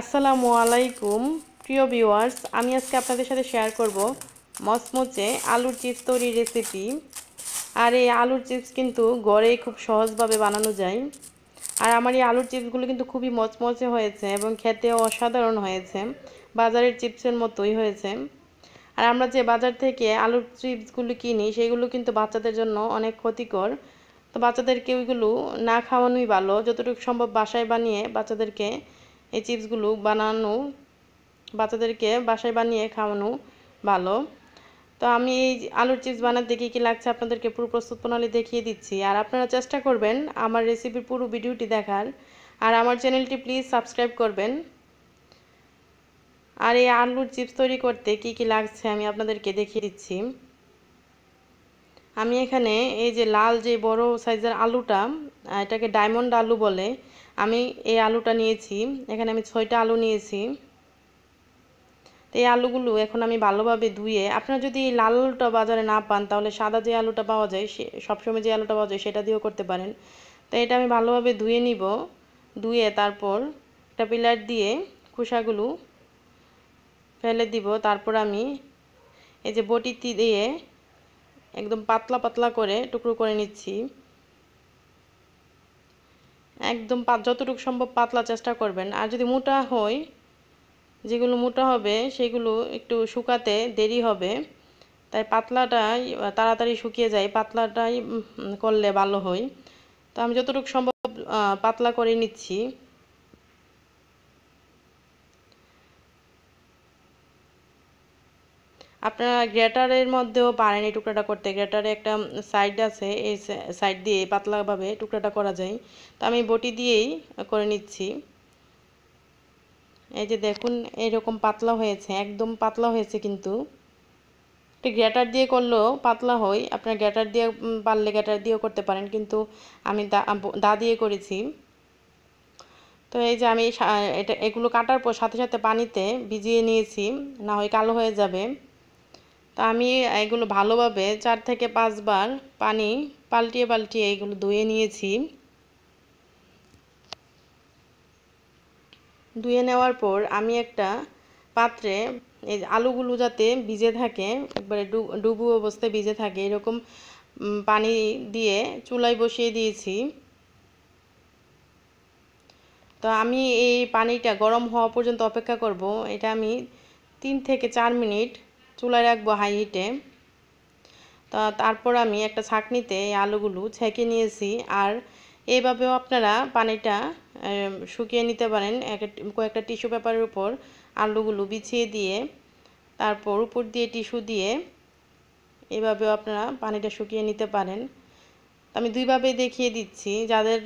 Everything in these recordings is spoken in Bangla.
আসসালামু আলাইকুম, প্রিয় ভিউয়ার্স, আমি আজকে আপনাদের সাথে শেয়ার করব মচমচে আলুর চিপস তৈরির রেসিপি আর এই আলুর চিপস কিন্তু গড়ে খুব সহজভাবে বানানো যায়। আর আমার এই আলুর চিপসগুলো কিন্তু খুবই মচমচে হয়েছে এবং খেতে অসাধারণ হয়েছে, বাজারের চিপসের মতোই হয়েছে। আর আমরা যে বাজার থেকে আলুর চিপসগুলো কিনি, সেগুলো কিন্তু বাচ্চাদের জন্য অনেক ক্ষতিকর। তো বাচ্চাদেরকে ওইগুলো না খাওয়ানোই ভালো, যতটুকু সম্ভব বাসায় বানিয়ে বাচ্চাদেরকে এই চিপসগুলো বানানো, বাচ্চাদেরকে বাসায় বানিয়ে খাওয়ানো ভালো। তো আমি এই আলুর চিপস বানাতে কী কী লাগছে আপনাদেরকে পুরো প্রস্তুত প্রণালী দেখিয়ে দিচ্ছি। আর আপনারা চেষ্টা করবেন আমার রেসিপির পুরো ভিডিওটি দেখার। আর আমার চ্যানেলটি প্লিজ সাবস্ক্রাইব করবেন। আর এই আলুর চিপস তৈরি করতে কি কি লাগছে আমি আপনাদেরকে দেখিয়ে দিচ্ছি। আমি এখানে এই যে লাল যে বড় সাইজের আলুটা এটাকে ডায়মন্ড আলু বলে আমি এই আলুটা নিয়েছি। এখানে আমি ছয়টা আলু নিয়েছি। এই আলুগুলো এখন আমি ভালোভাবে ধুয়ে, আপনারা যদি লাল আলুটা বাজারে না পান, তাহলে সাদা যে আলুটা পাওয়া যায়, সে সবসময় যে আলুটা পাওয়া যায়, সেটা দিয়েও করতে পারেন। তো এটা আমি ভালোভাবে ধুয়ে নিব। ধুয়ে তারপর একটা পিলার দিয়ে খোসাগুলো ফেলে দিব। তারপর আমি এই যে বটিটি দিয়ে একদম পাতলা পাতলা করে টুকরো করে নিচ্ছি। একদম যতটুকু সম্ভব পাতলা চেষ্টা করবেন। আর যদি মোটা হয় যেগুলো মোটা হবে, সেগুলো একটু শুকাতে দেরি হবে। তাই পাতলাটাই তাড়াতাড়ি শুকিয়ে যায়, পাতলাটাই করলে ভালো হয়। তো আমি যতটুকু সম্ভব পাতলা করে নিচ্ছি। আপনারা গ্রেটারের মধ্যেও পারেন এই টুকরাটা করতে। গ্রেটারে একটা সাইড আছে, এই সাইড দিয়ে পাতলাভাবে টুকরাটা করা যায়। তো আমি বটি দিয়েই করে নিচ্ছি। এই যে দেখুন এরকম পাতলা হয়েছে, একদম পাতলা হয়েছে কিন্তু। গ্রেটার দিয়ে করলেও পাতলা হয়। আপনার গ্রেটার দিয়ে পারলে গ্রেটার দিয়েও করতে পারেন, কিন্তু আমি দা দা দিয়ে করেছি। তো এই যে আমি এটা, এগুলো কাটার পর সাথে সাথে পানিতে ভিজিয়ে নিয়েছি, না হয় কালো হয়ে যাবে। তো আমি এগুলো ভালোভাবে চার থেকে পাঁচবার পানি পাল্টিয়ে পাল্টিয়ে এগুলো ধুয়ে নিয়েছি। ধুয়ে নেওয়ার পর আমি একটা পাত্রে এই আলুগুলো যাতে ভিজে থাকে, একবারে ডুবু অবস্থায় ভিজে থাকে, এরকম পানি দিয়ে চুলায় বসিয়ে দিয়েছি। তো আমি এই পানিটা গরম হওয়া পর্যন্ত অপেক্ষা করব। এটা আমি তিন থেকে চার মিনিট চুলায় রাখব হাই হিটে তা তারপর আমি একটা ছাঁকনিতে এই আলুগুলো ছেঁকে নিয়েছি। আর এইভাবেও আপনারা পানিটা শুকিয়ে নিতে পারেন। কয়েকটা টিস্যু পেপারের উপর আলুগুলো বিছিয়ে দিয়ে, তারপর উপর দিয়ে টিস্যু দিয়ে এভাবেও আপনারা পানিটা শুকিয়ে নিতে পারেন। আমি দুইভাবে দেখিয়ে দিচ্ছি। যাদের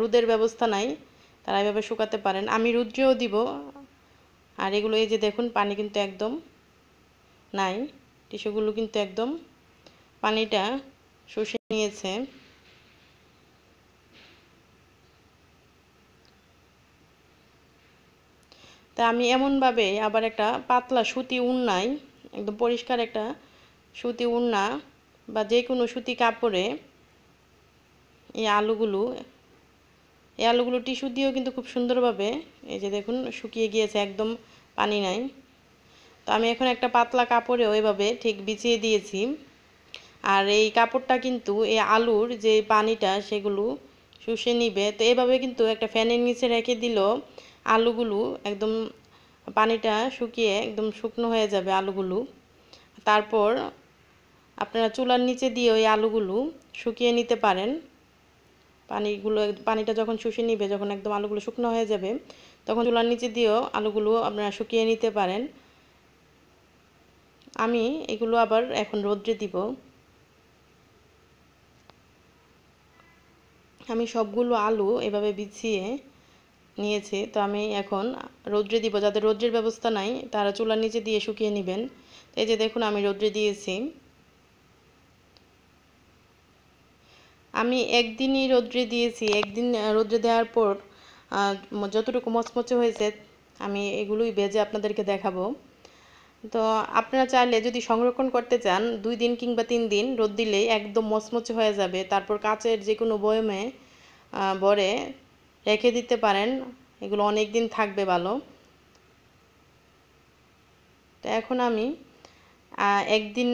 রোদের ব্যবস্থা নাই, তারা এভাবে শুকাতে পারেন। আমি রুদ্রেও দিব। আর এগুলো এই যে দেখুন, পানি কিন্তু একদম নাই। টিস্যুগুলো কিন্তু একদম পানিটা শুষে নিয়েছে। তা আমি এমনভাবে আবার একটা পাতলা সুতি উন্নায় একদম পরিষ্কার একটা সুতি উন্না বা যে কোনো সুতি কাপড়ে এই আলুগুলো এই আলুগুলো টিস্যু দিয়েও কিন্তু খুব সুন্দরভাবে এই যে দেখুন শুকিয়ে গিয়েছে, একদম পানি নাই। তো আমি এখন একটা পাতলা কাপড়ে ওইভাবে ঠিক বিছিয়ে দিয়েছি। আর এই কাপড়টা কিন্তু এই আলুর যে পানিটা সেগুলো শুষে নিবে। তো এভাবে কিন্তু একটা ফ্যানের নিচে রেখে দিল আলুগুলো, একদম পানিটা শুকিয়ে একদম শুকনো হয়ে যাবে আলুগুলো। তারপর আপনারা চুলার নিচে দিয়ে ওই আলুগুলো শুকিয়ে নিতে পারেন। পানিগুলো পানিটা যখন শুষে নিবে, যখন একদম আলুগুলো শুকনো হয়ে যাবে, তখন চুলার নিচে দিয়েও আলুগুলো আপনারা শুকিয়ে নিতে পারেন। আমি এগুলো আবার এখন রোদ্রে দিব। আমি সবগুলো আলু এভাবে বিছিয়ে নিয়েছি, তো আমি এখন রোদ্রে দিব। যাদের রোদ্রের ব্যবস্থা নাই, তারা চুলার নিচে দিয়ে শুকিয়ে নেবেন। এই যে দেখুন, আমি রোদ্রে দিয়েছি। আমি একদিনই রোদ্রে দিয়েছি। একদিন রোদ্রে দেওয়ার পর যতটুকু মচমচে হয়েছে, আমি এগুলোই ভেজে আপনাদেরকে দেখাবো। তো আপনারা চাইলে যদি সংরক্ষণ করতে চান, দুই দিন কিংবা তিন দিন রোদ দিলেই একদম মচমচে হয়ে যাবে। তারপর কাচের যে কোনো বয়মে ভরে রেখে দিতে পারেন। এগুলো অনেক দিন থাকবে ভালো। তো এখন আমি একদিন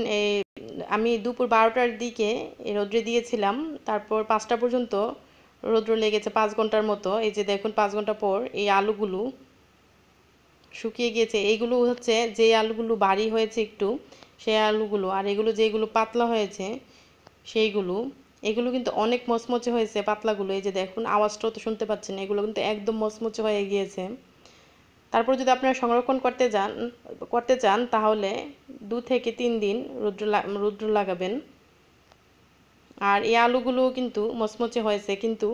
আমি দুপুর বারোটার দিকে রৌদ্রে দিয়েছিলাম। তারপর পাঁচটা পর্যন্ত রৌদ্র লেগেছে পাঁচ ঘণ্টার মতো। এই যে দেখুন, পাঁচ ঘণ্টা পর এই আলুগুলো শুকিয়ে গিয়েছে। এইগুলো হচ্ছে যে আলুগুলো বাড়ি হয়েছে একটু, সেই আলুগুলো আর এগুলো যেগুলো পাতলা হয়েছে সেইগুলো, এগুলো কিন্তু অনেক মচমচে হয়েছে পাতলাগুলো। এই যে দেখুন, আওয়াজটাও তো শুনতে পাচ্ছেন, এগুলো কিন্তু একদম মচমচে হয়ে গিয়েছে। তারপর যদি আপনারা সংরক্ষণ করতে যান, করতে চান, তাহলে দু থেকে তিন দিন রুদ্র রুদ্র লাগাবেন। আর এই আলুগুলো কিন্তু মচমচে হয়েছে, কিন্তু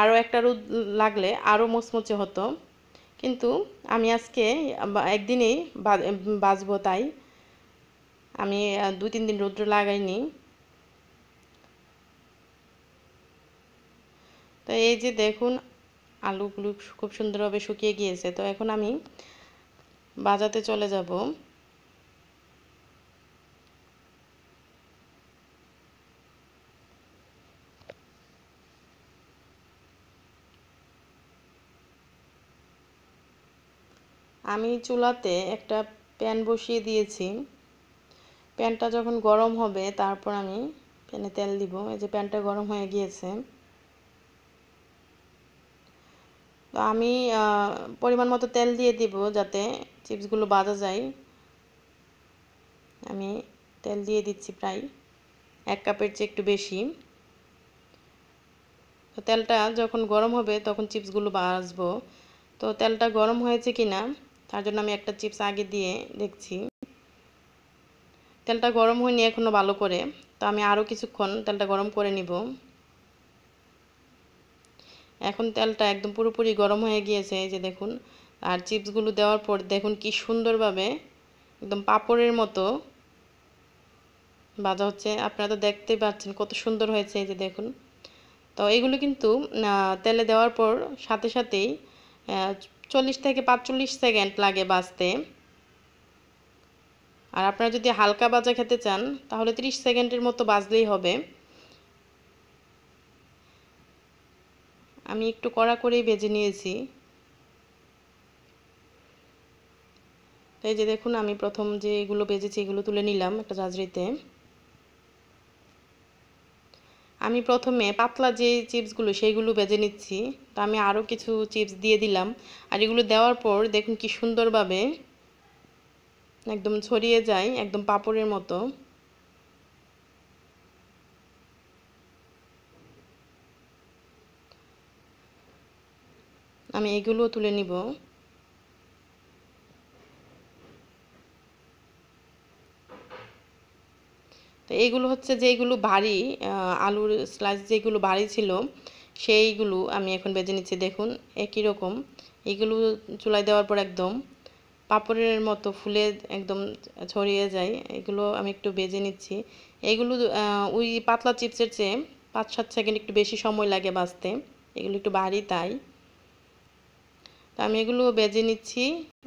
আরও একটা রোদ লাগলে আরও মচমচে হতো। কিন্তু আমি আজকে একদিনেই বাজবো তাই। আমি দু তিন দিন রৌদ্র লাগাইনি। তো এই যে দেখুন, আলুগুলো খুব সুন্দরভাবে শুকিয়ে গিয়েছে। তো এখন আমি বাজাতে চলে যাব। আমি চুলাতে একটা প্যান বসিয়ে দিয়েছি। প্যানটা যখন গরম হবে, তারপর আমি প্যানে তেল দিব। এই যে প্যানটা গরম হয়ে গিয়েছে। তো আমি পরিমাণ মতো তেল দিয়ে দিব যাতে চিপসগুলো বাজা যায়। আমি তেল দিয়ে দিচ্ছি প্রায় এক কাপের চেয়ে একটু বেশি। তো তেলটা যখন গরম হবে, তখন চিপসগুলো বাজবো। তো তেলটা গরম হয়েছে কি না তার জন্য আমি একটা চিপস আগে দিয়ে দেখছি। তেলটা গরম হয়নি এখনও ভালো করে। তো আমি আরও কিছুক্ষণ তেলটা গরম করে নিব। এখন তেলটা একদম পুরোপুরি গরম হয়ে গিয়েছে, এই যে দেখুন। আর চিপসগুলো দেওয়ার পর দেখুন কি সুন্দরভাবে একদম পাপড়ের মতো বাজা হচ্ছে। আপনারা তো দেখতেই পাচ্ছেন কত সুন্দর হয়েছে, এই যে দেখুন। তো এগুলো কিন্তু তেলে দেওয়ার পর সাথে সাথেই চল্লিশ থেকে পাঁচচল্লিশ সেকেন্ড লাগে বাজতে। আর আপনারা যদি হালকা বাজা খেতে চান, তাহলে 30 সেকেন্ডের মতো বাজলেই হবে। আমি একটু কড়া করেই বেজে নিয়েছি। এই যে দেখুন, আমি প্রথম যে এগুলো বেজেছি এগুলো তুলে নিলাম একটা জাজরিতে আমি প্রথমে পাতলা যে চিপসগুলো, সেইগুলো বেজে নিচ্ছি। তো আমি আরও কিছু চিপস দিয়ে দিলাম। আর এগুলো দেওয়ার পর দেখুন কি সুন্দরভাবে একদম ছড়িয়ে যায়, একদম পাপড়ের মতো। আমি এগুলো তুলে নিব। তো এইগুলো হচ্ছে যেগুলো ভারী আলুর স্লাইস যেগুলো ভারী ছিল, সেইগুলো আমি এখন বেজে নিচ্ছি। দেখুন, একই রকম। এগুলো চুলায় দেওয়ার পর একদম পাপড়ের মতো ফুলে একদম ছড়িয়ে যায়। এগুলো আমি একটু বেজে নিচ্ছি। এগুলো ওই পাতলা চিপসের চেয়ে পাঁচ, সাত সেকেন্ড একটু বেশি সময় লাগে বাঁচতে। এগুলো একটু ভারী তাই। তো আমি এগুলো বেজে নিচ্ছি।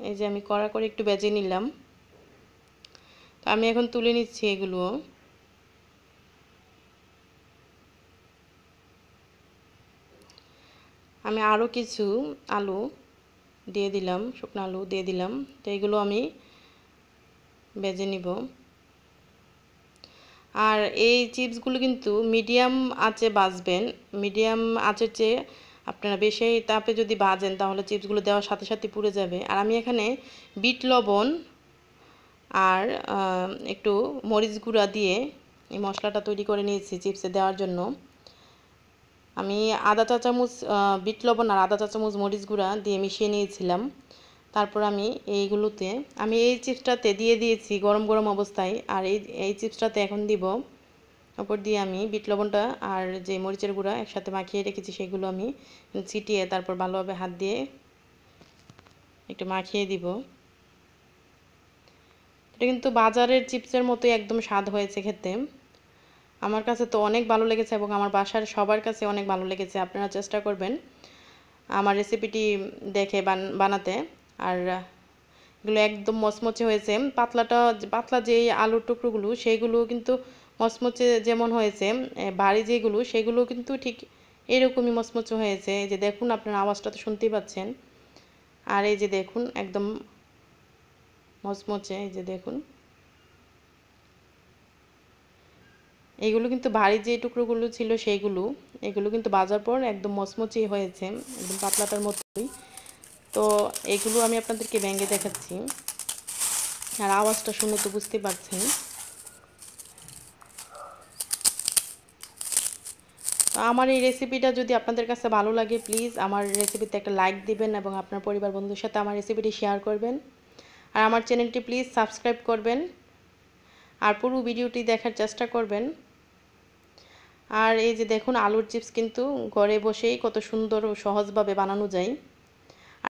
এই যে আমি কড়া করে একটু বেজে নিলাম। তো আমি এখন তুলে নিচ্ছি এগুলো। আমি আরও কিছু আলু দিয়ে দিলাম, শুকনো আলু দিয়ে দিলাম। তো এগুলো আমি বেজে নিব। আর এই চিপসগুলো কিন্তু মিডিয়াম আঁচে বাজবেন। মিডিয়াম আঁচের চেয়ে আপনারা বেশি তাপে যদি বাজেন, তাহলে চিপসগুলো দেওয়ার সাথে সাথে পুড়ে যাবে। আর আমি এখানে বিট লবণ আর একটু মরিচ গুঁড়া দিয়ে এই মশলাটা তৈরি করে নিয়েছি চিপসে দেওয়ার জন্য। আমি আদা চা চামচ বিট লবণ আর আদা চা চামচ মরিচ গুঁড়া দিয়ে মিশিয়ে নিয়েছিলাম। তারপর আমি এইগুলোতে, আমি এই চিপসটাতে দিয়ে দিয়েছি গরম গরম অবস্থায়, আর এই এই চিপসটাতে এখন দিব। ওপর দিয়ে আমি বিট লবণটা আর যে মরিচের গুঁড়া একসাথে মাখিয়ে রেখেছি সেগুলো আমি ছিটিয়ে তারপর ভালোভাবে হাত দিয়ে একটু মাখিয়ে দিব। এটা কিন্তু বাজারের চিপসের মতোই একদম স্বাদ হয়েছে খেতে। আমার কাছে তো অনেক ভালো লেগেছে এবং আমার বাসার সবার কাছে অনেক ভালো লেগেছে। আপনারা চেষ্টা করবেন আমার রেসিপিটি দেখে বানাতে। আর এগুলো একদম মচমচে হয়েছে। পাতলাটা, পাতলা যে আলুর টুকরোগুলো সেইগুলো কিন্তু মচমচে যেমন হয়েছে বাড়ি যেগুলো, সেগুলো কিন্তু ঠিক এরকমই মচমচে হয়েছে। যে দেখুন, আপনার আওয়াজটা তো শুনতেই পাচ্ছেন। আর এই যে দেখুন, একদম মচমচে, এই যে দেখুন। এইগুলো কিন্তু ভারী যে টুকরোগুলো ছিল সেইগুলো, এগুলো কিন্তু বাজার পর একদম মচমচি হয়েছে, একদম পাতলাটার মতোই। তো এগুলো আমি আপনাদেরকে ভেঙে দেখাচ্ছি। আর আওয়াজটা শুনে তো বুঝতে পারছেন। তো আমার এই রেসিপিটা যদি আপনাদের কাছে ভালো লাগে প্লিজ আমার রেসিপিতে একটা লাইক দিবেন এবং আপনার পরিবার বন্ধুদের সাথে আমার রেসিপিটি শেয়ার করবেন। আর আমার চ্যানেলটি প্লিজ সাবস্ক্রাইব করবেন। আর পুরো ভিডিওটি দেখার চেষ্টা করবেন। আর এই যে দেখুন, আলুর চিপস কিন্তু ঘরে বসেই কত সুন্দর ও সহজভাবে বানানো যায়।